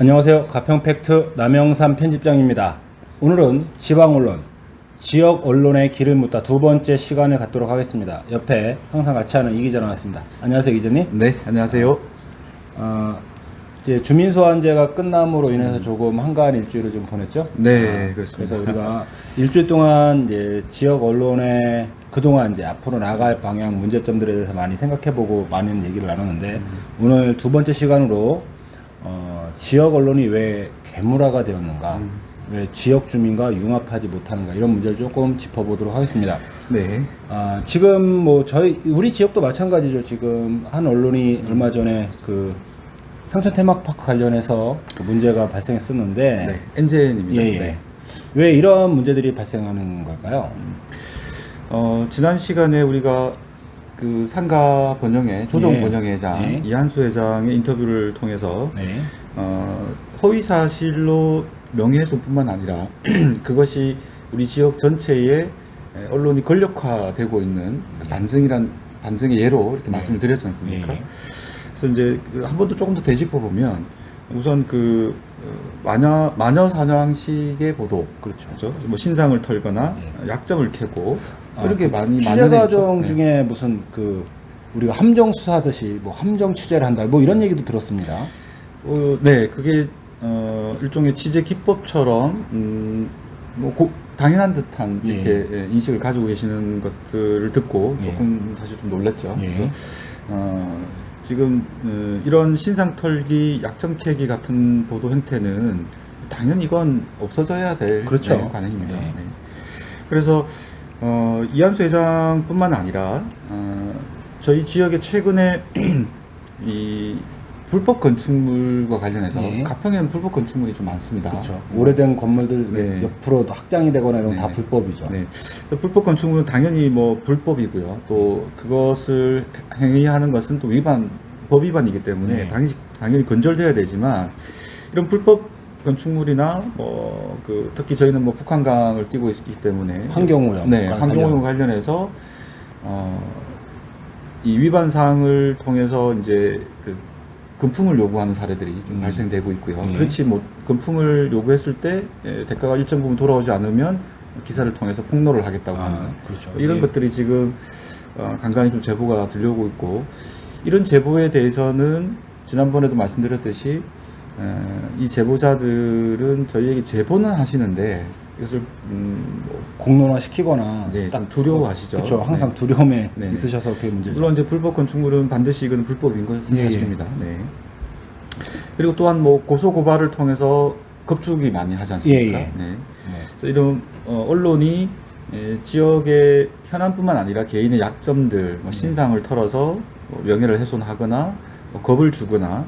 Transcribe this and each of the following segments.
안녕하세요. 가평팩트 남영삼 편집장입니다. 오늘은 지방 언론, 지역 언론의 길을 묻다 두 번째 시간을 갖도록 하겠습니다. 옆에 항상 같이 하는 이 기자 나왔습니다. 안녕하세요, 기자님. 네, 안녕하세요. 어, 이제 주민 소환제가 끝남으로 인해서 조금 한가한 일주일을 좀 보냈죠. 네, 아, 그렇습니다. 그래서 우리가 일주일 동안 이제 지역 언론의 그동안 이제 앞으로 나갈 방향 문제점들에 대해서 많이 생각해보고 많은 얘기를 나눴는데 오늘 두 번째 시간으로 어, 지역 언론이 왜 괴물화가 되었는가, 왜 지역 주민과 융합하지 못하는가 이런 문제를 조금 짚어보도록 하겠습니다. 네, 아, 지금 뭐 저희 우리 지역도 마찬가지죠. 지금 한 언론이 얼마 전에 그 상천 테마파크 관련해서 그 문제가 발생했었는데 네, 엔젠입니다. 예, 예. 네. 왜 이런 문제들이 발생하는 걸까요? 어, 지난 시간에 우리가 그 상가 번영회, 조동 예. 번영회장 예. 이한수 회장의 인터뷰를 통해서 네. 어, 허위 사실로 명예훼손뿐만 아니라 그것이 우리 지역 전체에 에, 언론이 권력화되고 있는 그 반증이란 반증의 예로 이렇게 말씀을 드렸지 않습니까? 예. 그래서 이제 그한번 더 조금 더 되짚어 보면 우선 그 어, 마녀 마녀 사냥식의 보도 그렇죠. 그렇죠? 뭐 신상을 털거나 약점을 캐고 이런 게 많이 취재 과정. 네. 중에 무슨 그 우리가 함정 수사하듯이 뭐 함정 취재를 한다 뭐 이런 얘기도 들었습니다. 어, 네, 그게 어, 일종의 취재 기법처럼 음, 뭐 고- 당연한 듯한 예. 이렇게 예, 인식을 가지고 계시는 것들을 듣고 예. 조금 사실 좀 놀랐죠. 예. 그래서 어, 지금 어, 이런 신상 털기, 약점 캐기 같은 보도 행태는 당연히 이건 없어져야 될 그렇죠. 네, 관행입니다. 네. 네. 그래서 어, 이한수 회장뿐만 아니라 어, 저희 지역에 최근에 이 불법 건축물과 관련해서 네. 가평에는 불법 건축물이 좀 많습니다. 그렇죠. 오래된 건물들 네. 옆으로 확장이 되거나 이런 건다 네. 불법이죠. 네. 그래서 불법 건축물은 당연히 뭐 불법이고요. 또 그것을 행위하는 것은 또 위반 법 위반이기 때문에 네. 당연히 당연히 건절돼야 되지만 이런 불법 건축물이나 뭐 그 특히 저희는 뭐 북한강을 띄고 있기 때문에 환경오염. 네. 환경오염 관련해서 어, 이 위반 사항을 통해서 이제 그 금품을 요구하는 사례들이 좀 음. 발생되고 있고요. 네. 그렇지 뭐 금품을 요구했을 때 예, 대가가 일정 부분 돌아오지 않으면 기사를 통해서 폭로를 하겠다고 아, 하는 그렇죠. 이런 예. 것들이 지금 어, 간간히 좀 제보가 들려오고 있고 이런 제보에 대해서는 지난번에도 말씀드렸듯이 에, 이 제보자들은 저희에게 제보는 하시는데 이것을 음, 뭐 공론화 시키거나 이제 좀 두려워하시죠. 그렇죠. 항상 네. 두려움에 네, 네. 있으셔서 그게 문제죠. 물론 이제 불법 건축물은 반드시 이건 불법인 것은 예, 예. 사실입니다. 네. 그리고 또한 뭐 고소 고발을 통해서 겁주기 많이 하지 않습니까? 예, 예. 네. 네. 이런 어, 언론이 에, 지역의 현안뿐만 아니라 개인의 약점들, 뭐 신상을 털어서 뭐 명예를 훼손하거나 뭐 겁을 주거나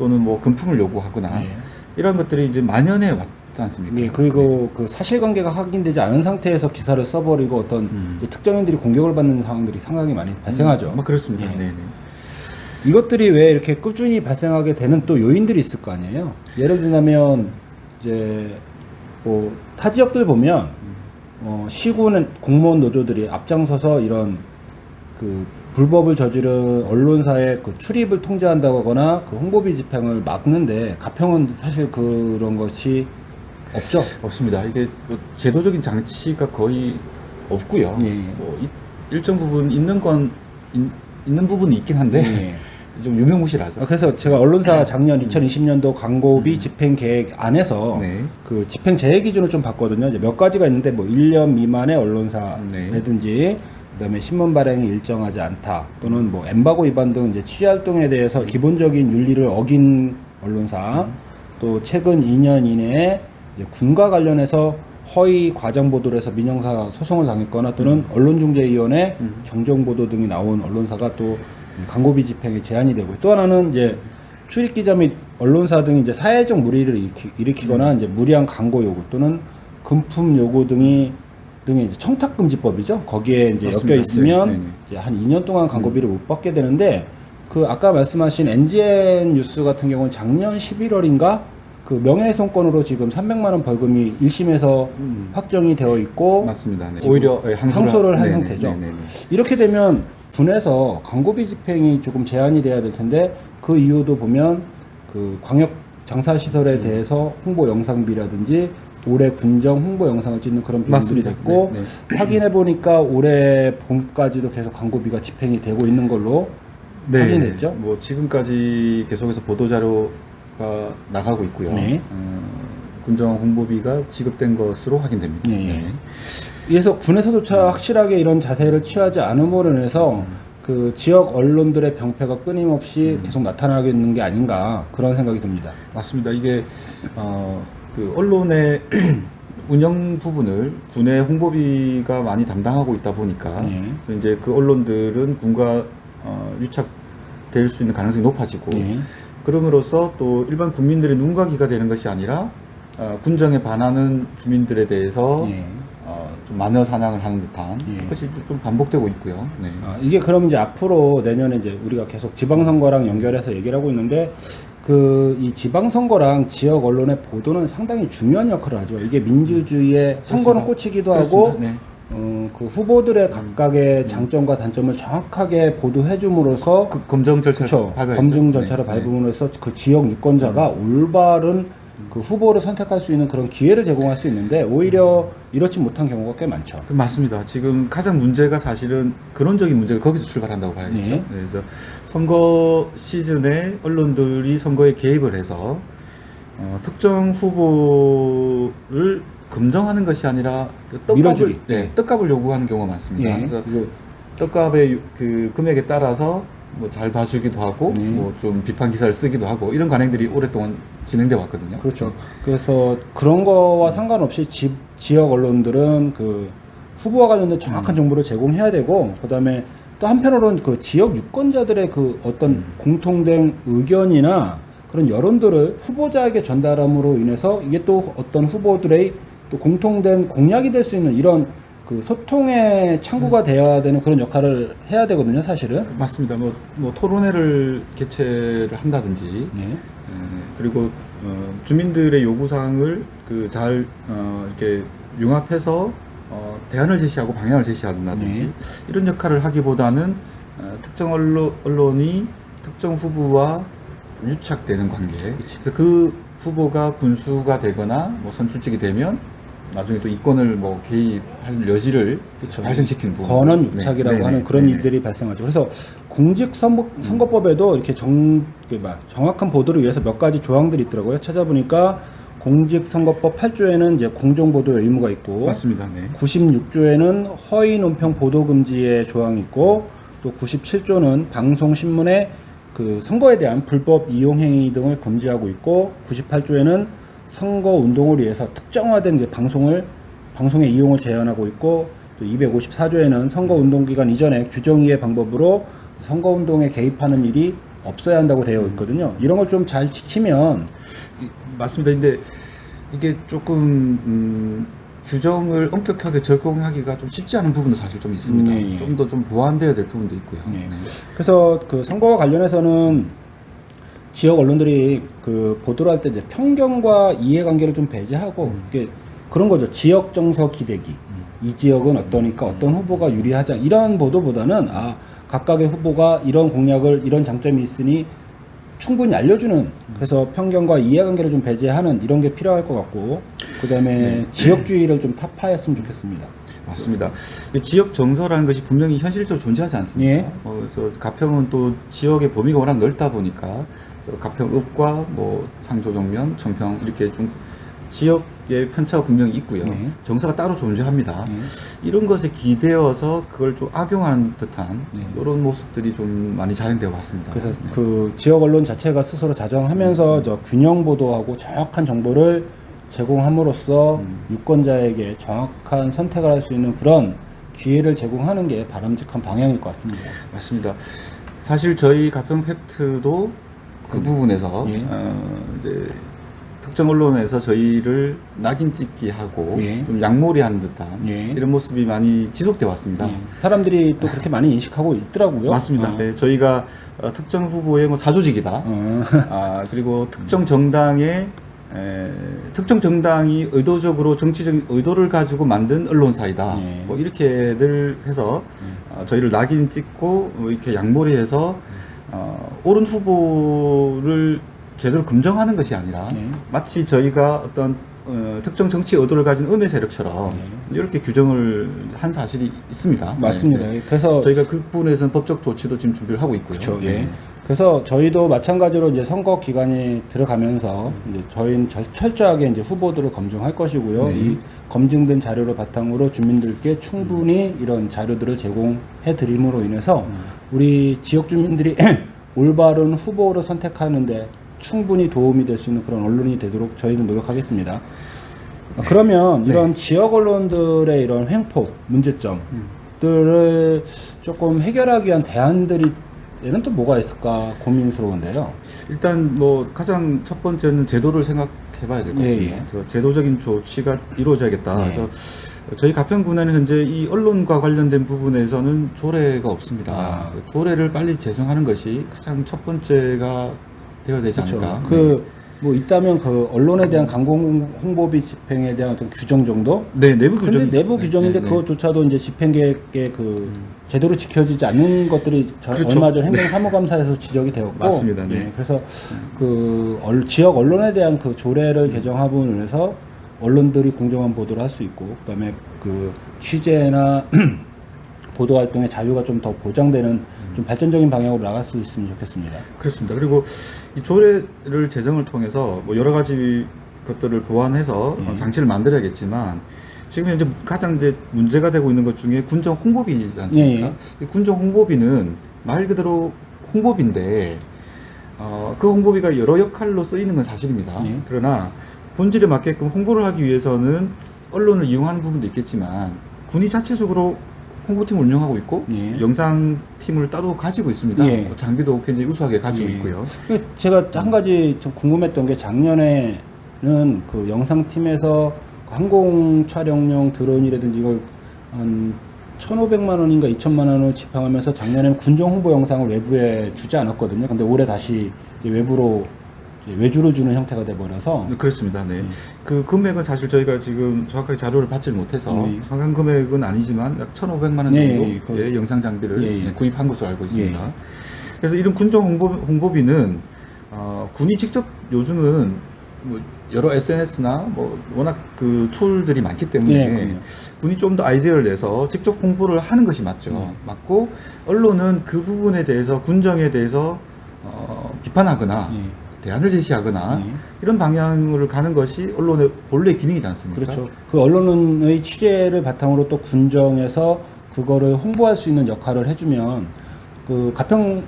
또는 뭐 금품을 요구하거나 예. 이런 것들이 이제 만연해 왔지 않습니까? 예, 그리고 그 사실관계가 확인되지 않은 상태에서 기사를 써버리고 어떤 음. 특정인들이 공격을 받는 상황들이 상당히 많이 발생하죠. 뭐 그렇습니다. 예. 네, 네. 이것들이 왜 이렇게 꾸준히 발생하게 되는 또 요인들이 있을 거 아니에요. 예를 들자면 이제 뭐 타 지역들 보면 어, 시군 공무원 노조들이 앞장서서 이런 그 불법을 저지른 언론사의 그 출입을 통제한다고 하거나 그 홍보비 집행을 막는데 가평은 사실 그런 것이 없죠. 없습니다. 이게 뭐 제도적인 장치가 거의 없고요. 예, 예. 뭐 이- 일정 부분 있는 건 있, 는 부분이 있긴 한데 예. 좀 유명무실하죠. 아, 그래서 제가 언론사 작년 2020년도 광고비 집행 계획 안에서 네. 그 집행 제해 기준을 좀 봤거든요. 이제 몇 가지가 있는데 뭐 1년 미만의 네. 언론사라든지 그다음에 신문 발행이 일정하지 않다. 또는 뭐 엠바고 위반 등 이제 취재 활동에 대해서 기본적인 윤리를 어긴 언론사. 또 최근 2년 이내에 이제 군과 관련해서 허위 과장 보도를 해서 민영사 소송을 당했거나 또는 언론중재위원회 음. 정정 보도 등이 나온 언론사가 또 광고비 집행에 제한이 되고 또 하나는 이제 출입 기자 및 언론사 등이 이제 사회적 무리를 일으키, 거나 이제 무리한 광고 요구 또는 금품 요구 등이 등의 이제 청탁 금지법이죠. 거기에 이제 맞습니다. 엮여 있으면 네, 네, 네. 이제 한 2년 동안 광고비를 못 받게 되는데 그 아까 말씀하신 NGN 뉴스 같은 경우는 작년 11월인가 그 명예훼손건으로 지금 300만 원 벌금이 1심에서 음. 확정이 되어 있고 맞습니다. 네. 지금 오히려 예, 항소를, 항소를 한 네 네, 상태죠. 네 네 네. 이렇게 되면 군에서 광고비 집행이 조금 제한이 돼야 될 텐데 그 이유도 보면 그 광역 장사 시설에 음. 대해서 홍보 영상비라든지 올해 군정 홍보 영상을 찍는 그런 비용들이 맞습니다. 됐고 네, 네. 확인해 보니까 올해 봄까지도 계속 광고비가 집행이 되고 있는 걸로 확인됐죠? 뭐 지금까지 계속해서 보도 자료가 나가고 있고요. 네. 어, 군정 홍보비가 지급된 것으로 확인됩니다. 네. 그래서 군에서조차 확실하게 이런 자세를 취하지 않음으로 인해서 그 지역 언론들의 병폐가 끊임없이 계속 나타나고 있는 게 아닌가 그런 생각이 듭니다. 맞습니다. 이게 어, 그 언론의 운영 부분을 군의 홍보비가 많이 담당하고 있다 보니까 네. 그래서 이제 그 언론들은 군과 어, 유착될 수 있는 가능성이 높아지고 예. 그럼으로써 또 일반 국민들의 눈과 귀가 되는 것이 아니라 어, 군정에 반하는 주민들에 대해서 예. 만여 사냥을 하는 듯한 예. 것이 좀 반복되고 있고요. 네. 아, 이게 그럼 이제 앞으로 내년에 이제 우리가 계속 지방선거랑 연결해서 얘기를 하고 있는데 그 이 지방선거랑 지역 언론의 보도는 상당히 중요한 역할을 하죠. 이게 민주주의의 선거는. 꽂히기도 하고 그렇습니다. 네. 어, 그 후보들의 각각의 장점과 단점을 정확하게 보도해줌으로써 그 검정 절차를. 밟아야죠. 검증 절차를 네, 네. 밟음으로써 그 지역 유권자가 올바른 그 후보를 선택할 수 있는 그런 기회를 제공할 수 있는데 오히려 이렇지 못한 경우가 꽤 많죠. 그 맞습니다. 지금 가장 문제가 사실은 근원적인 문제가 거기서 출발한다고 봐야겠죠. 네. 네, 그래서 선거 시즌에 언론들이 선거에 개입을 해서 어, 특정 후보를 검증하는 것이 아니라 그 떡값을 밀어주기. 네, 네. 떡값을 요구하는 경우가 많습니다. 예. 그래서 떡값의 유- 그 금액에 따라서 뭐 잘 봐주기도 하고 네. 뭐좀 비판 기사를 쓰기도 하고 이런 관행들이 오랫동안 진행돼 왔거든요. 그렇죠. 그래서 그런 거와 상관없이 지, 지역 언론들은 그 후보와 관련된 정확한 정보를 제공해야 되고 그다음에 또 한편으로는 그 지역 유권자들의 그 어떤 공통된 의견이나 그런 여론들을 후보자에게 전달함으로 인해서 이게 또 어떤 후보들의 또 공통된 공약이 될 수 있는 이런 그 소통의 창구가 되어야 되는 그런 역할을 해야 되거든요, 사실은. 맞습니다. 뭐, 뭐 토론회를 개최를 한다든지 네. 에, 그리고 어, 주민들의 요구 사항을 그 잘 어, 이렇게 융합해서 어, 대안을 제시하고 방향을 제시한다든지 네. 이런 역할을 하기보다는 어, 특정 언론, 언론이 특정 후보와 유착되는 관계. 그래서 그 후보가 군수가 되거나 뭐 선출직이 되면 나중에 또 이권을 뭐 개입할 여지를 그렇죠. 발생시키는 부분. 권한 유착이라고 네, 하는 네, 그런 네, 네. 일들이 발생하죠. 그래서 공직 선거, 선거법에도 이렇게 정, 정확한 보도를 위해서 몇 가지 조항들이 있더라고요. 찾아보니까 공직 선거법 8조에는 이제 공정 보도 의무가 있고 맞습니다. 네. 96조에는 허위 논평 보도 금지의 조항이 있고 또 97조는 방송 신문의 그 선거에 대한 불법 이용 행위 등을 금지하고 있고 98조에는 선거 운동을 위해서 특정화된 방송을 방송의 이용을 제한하고 있고 또 254조에는 선거 운동 기간 이전에 규정위의 방법으로 선거 운동에 개입하는 일이 없어야 한다고 되어 있거든요. 이런 걸 좀 잘 지키면 이- 맞습니다. 근데 이게 조금 음, 규정을 엄격하게 적용하기가 좀 쉽지 않은 부분도 사실 좀 있습니다. 네, 예. 좀더 좀 보완되어야 될 부분도 있고요. 네. 네. 그래서 그 선거와 관련해서는 지역 언론들이 그 보도를 할 때 이제 편견과 이해관계를 좀 배제하고 음. 이게 그런 거죠. 지역 정서 기대기. 이 지역은 어떠니까 음. 어떤 후보가 유리하자 이런 보도보다는 아 각각의 후보가 이런 공약을 이런 장점이 있으니 충분히 알려주는 음. 그래서 편견과 이해관계를 좀 배제하는 이런 게 필요할 것 같고 그다음에 네. 지역주의를 좀 타파했으면 좋겠습니다. 맞습니다. 이 지역 정서라는 것이 분명히 현실적으로 존재하지 않습니까? 예. 어, 그래서 가평은 또 지역의 범위가 워낙 넓다 보니까 가평읍과 뭐 상조 정면, 청평 이렇게 좀 지역의 편차가 분명히 있고요. 네. 정서가 따로 존재합니다. 네. 이런 것에 기대어서 그걸 좀 악용하는 듯한 네. 이런 모습들이 좀 많이 자행되어 왔습니다. 그래서 네. 그 지역 언론 자체가 스스로 자정하면서 저 균형 보도하고 정확한 정보를 제공함으로써 음. 유권자에게 정확한 선택을 할 수 있는 그런 기회를 제공하는 게 바람직한 방향일 것 같습니다. 맞습니다. 사실 저희 가평 팩트도 그 부분에서 예. 어, 이제 특정 언론에서 저희를 낙인 찍기 하고 예. 좀 양몰이 하는 듯한 예. 이런 모습이 많이 지속돼 왔습니다. 예. 사람들이 또 그렇게 많이 인식하고 있더라고요. 맞습니다. 어. 네, 저희가 어, 특정 후보의 뭐 사조직이다. 어. 아, 그리고 특정 정당의 에, 특정 정당이 의도적으로 정치적 의도를 가지고 만든 언론사이다. 예. 뭐 이렇게들 해서 어, 저희를 낙인 찍고 뭐 이렇게 양몰이해서 어, 옳은 후보를 제대로 검증하는 것이 아니라 네. 마치 저희가 어떤 어, 특정 정치 의도를 가진 음해 세력처럼 이렇게 규정을 한 사실이 있습니다. 맞습니다. 네, 네. 그래서 저희가 그 부분에서는 법적 조치도 지금 준비를 하고 있고요. 그렇죠. 네. 예. 그래서 저희도 마찬가지로 이제 선거 기간이 들어가면서 이제 저희는 절- 철저하게 이제 후보들을 검증할 것이고요. 네. 이 검증된 자료를 바탕으로 주민들께 충분히 이런 자료들을 제공해 드림으로 인해서 음. 우리 지역 주민들이 올바른 후보를 선택하는데 충분히 도움이 될 수 있는 그런 언론이 되도록 저희는 노력하겠습니다. 그러면 네. 이런 지역 언론들의 이런 횡포, 문제점들을 조금 해결하기 위한 대안들이 얘는 또 뭐가 있을까 고민스러운데요. 일단 뭐 가장 첫 번째는 제도를 생각해봐야 될 예, 것입니다. 예. 그래서 제도적인 조치가 이루어져야겠다. 예. 그래서 저희 가평군에는 현재 이 언론과 관련된 부분에서는 조례가 없습니다. 아. 그래서 조례를 빨리 제정하는 것이 가장 첫 번째가 되어야 되지 않을까. 네. 그 뭐 있다면 그 언론에 대한 강공 홍보비 집행에 대한 어떤 규정 정도? 네, 내부 규정. 근데 내부 규정인데 그것조차도 이제 집행계획의 그 제대로 지켜지지 않는 것들이 저- 그렇죠. 얼마 전 행정사무감사에서 지적이 되었고 맞습니다. 네. 예, 그래서 그 얼- 지역 언론에 대한 그 조례를 개정함으로 인해서 언론들이 공정한 보도를 할 수 있고 그다음에 그 취재나 보도 활동의 자유가 좀 더 보장되는 좀 발전적인 방향으로 나갈 수 있으면 좋겠습니다. 그렇습니다. 그리고 이 조례를 제정을 통해서 뭐 여러 가지 것들을 보완해서 예. 어, 장치를 만들어야겠지만 지금 현재 가장 이제 문제가 되고 있는 것 중에 군정 홍보비지 않습니까? 예, 이 군정 홍보비는 말 그대로 홍보비인데 어, 그 홍보비가 여러 역할로 쓰이는 건 사실입니다. 예. 그러나 본질에 맞게끔 홍보를 하기 위해서는 언론을 이용하는 부분도 있겠지만 군이 자체적으로 홍보팀을 운영하고 있고 예. 영상팀을 따로 가지고 있습니다. 예. 뭐 장비도 굉장히 우수하게 가지고 예. 있고요. 그 제가 한 가지 좀 궁금했던 게 작년에는 그 영상팀에서 항공 촬영용 드론이라든지 이걸 한 1,500만 원인가 2천만 원을 집행하면서 작년에는 군정 홍보 영상을 외부에 주지 않았거든요. 근데 올해 다시 이제 외부로 외주를 주는 형태가 돼 버려서 네, 그렇습니다. 네. 음. 그 금액은 사실 저희가 지금 정확하게 자료를 받지 못해서 네. 정확한 금액은 아니지만 약 1,500만 원 정도 네, 의 예, 그- 영상 장비를 예, 예. 예, 구입한 것으로 알고 있습니다. 예. 그래서 이런 군정 홍보, 홍보비는 어, 군이 직접 요즘은 뭐 여러 SNS나 뭐 워낙 그 툴들이 많기 때문에 예. 군이 좀 더 아이디어를 내서 직접 홍보를 하는 것이 맞죠. 네. 맞고 언론은 그 부분에 대해서 군정에 대해서 어, 비판하거나 예. 대안을 제시하거나 예. 이런 방향으로 가는 것이 언론의 본래 기능이지 않습니까? 그렇죠. 그 언론의 취재를 바탕으로 또 군정에서 그거를 홍보할 수 있는 역할을 해주면 그 가평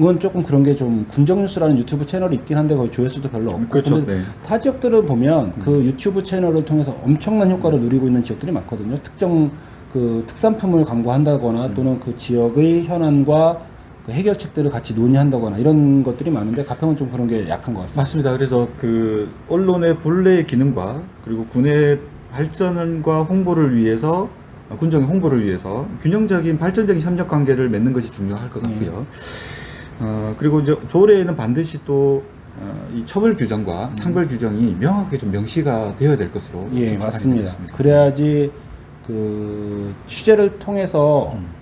은 조금 그런 게 좀 군정뉴스라는 유튜브 채널이 있긴 한데 거기 조회수도 별로 없고 그렇죠. 근데 네. 타 지역들을 보면 그 유튜브 채널을 통해서 엄청난 효과를 누리고 있는 지역들이 많거든요. 특정 그 특산품을 광고한다거나 또는 그 지역의 현안과 그 해결책들을 같이 논의한다거나 이런 것들이 많은데 가평은 좀 그런 게 약한 것 같습니다. 맞습니다. 그래서 그 언론의 본래의 기능과 그리고 군의 발전과 홍보를 위해서 어, 군정의 홍보를 위해서 균형적인 발전적인 협력 관계를 맺는 것이 중요할 것 같고요. 어, 그리고 이제 조례에는 반드시 또 어, 이 처벌 규정과 상벌 규정이 명확하게 좀 명시가 되어야 될 것으로 예, 좀 맞습니다. 그래야지 그 취재를 통해서 음.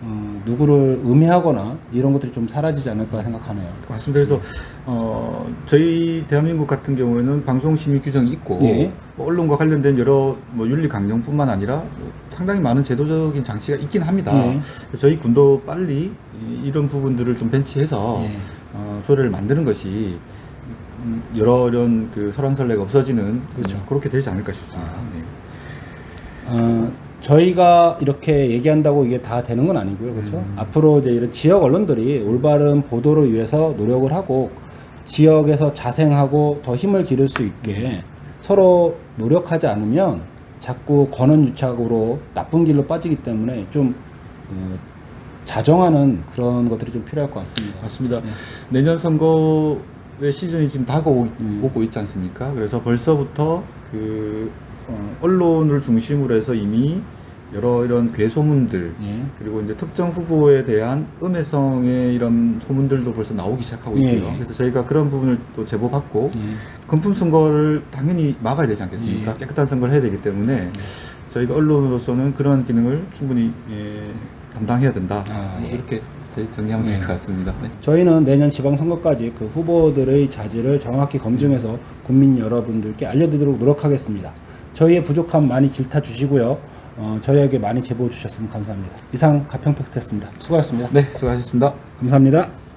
어, 누구를 음해하거나 이런 것들이 좀 사라지지 않을까 생각하네요. 맞습니다. 그래서 어, 저희 대한민국 같은 경우에는 방송 심의 규정이 있고 예. 뭐 언론과 관련된 여러 뭐 윤리 강령뿐만 아니라 뭐 상당히 많은 제도적인 장치가 있긴 합니다. 예. 저희 군도 빨리 이- 이런 부분들을 좀 벤치해서 예. 어, 조례를 만드는 것이 음, 여러 이런 그 설왕설래가 없어지는 그렇죠. 음, 그렇게 되지 않을까 싶습니다. 아. 네. 어, 저희가 이렇게 얘기한다고 이게 다 되는 건 아니고요. 그렇죠? 음. 앞으로 이제 이런 지역 언론들이 올바른 보도를 위해서 노력을 하고 지역에서 자생하고 더 힘을 기를 수 있게 서로 노력하지 않으면 자꾸 권한유착으로 나쁜 길로 빠지기 때문에 좀 그, 자정하는 그런 것들이 좀 필요할 것 같습니다. 맞습니다. 네. 내년 선거의 시즌이 지금 다가오고 음. 있지 않습니까? 그래서 벌써부터 그 어, 언론을 중심으로 해서 이미 여러 이런 괴소문들 예. 그리고 이제 특정 후보에 대한 음해성의 이런 소문들도 벌써 나오기 시작하고 예, 있고요. 예. 그래서 저희가 그런 부분을 또 제보 받고 예. 금품 선거를 당연히 막아야 되지 않겠습니까? 예. 깨끗한 선거를 해야 되기 때문에 저희가 언론으로서는 그런 기능을 충분히 예, 담당해야 된다. 아, 뭐 예. 이렇게 이렇게 정리하면 될 것 같습니다. 네. 저희는 내년 지방선거까지 그 후보들의 자질을 정확히 검증해서 국민 여러분들께 알려드리도록 노력하겠습니다. 저희의 부족함 많이 질타 주시고요. 어, 저희에게 많이 제보해 주셨으면 감사합니다. 이상 가평 팩트였습니다. 수고하셨습니다. 네, 수고하셨습니다. 감사합니다.